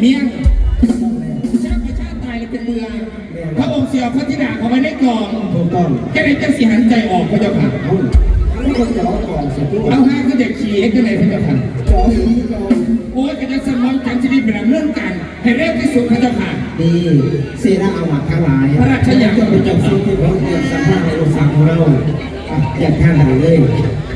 เมียงชาติประชาติตายเลยเป็นเมืองพระองค์เสียพระธิดาเขาไว้ในกล่องถูกต้องแค่ไหนจะเสียหันใจออกพระเจ้าค่ะเอาไม่ควรจะเอาก่อนเสร็จทุกเอาห้าก็จะขี่เอ็กซ์กันไหนพระเจ้าค่ะจออยู่ที่เราโอ้ยกระจะสมองจันทร์ชีวิตเป็นเรื่องกัน ให้เร็วที่สุดพระเจ้าค่ะดีเสนาอาวัตทั้งหลาย พระราชยาก็เป็นเจ้าสิ่งที่พระองค์สัมภาษณ์ในลูกสาวของเราอะอยากท่านไหนเลยสวัสดีคนใช้สวัสดีพี่น้องทุกท่านเลย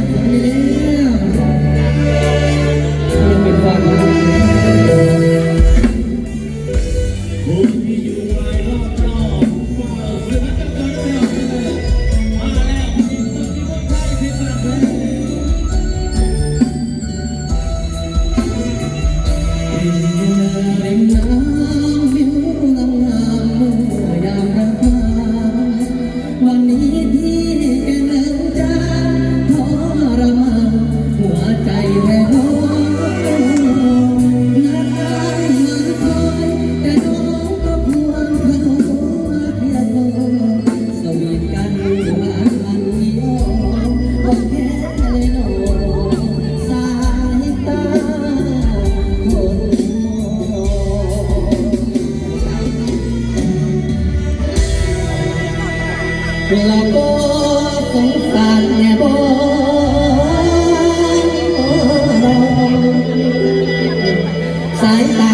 ริ เราก็สงสารแม่บสายตา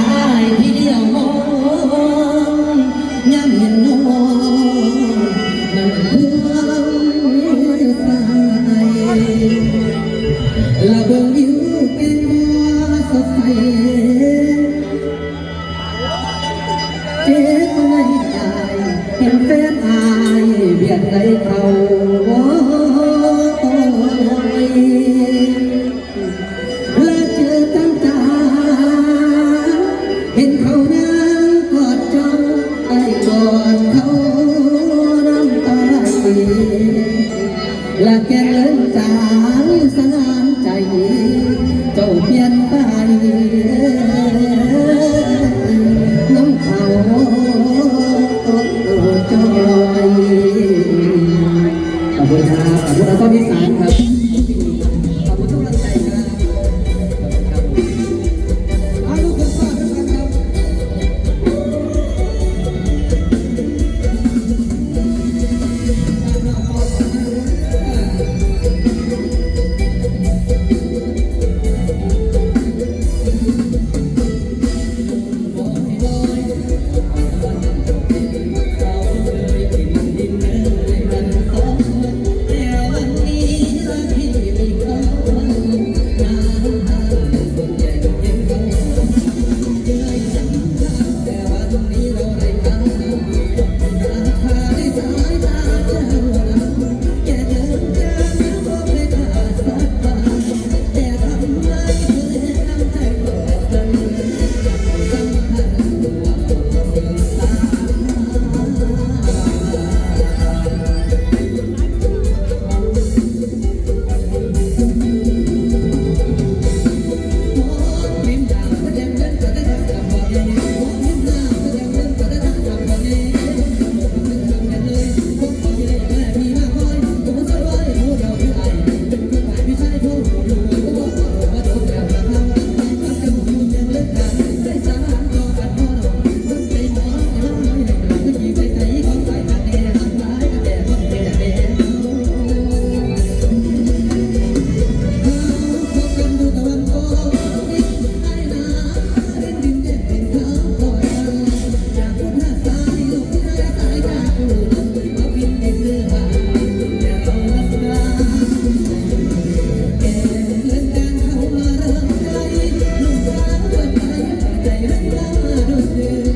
나를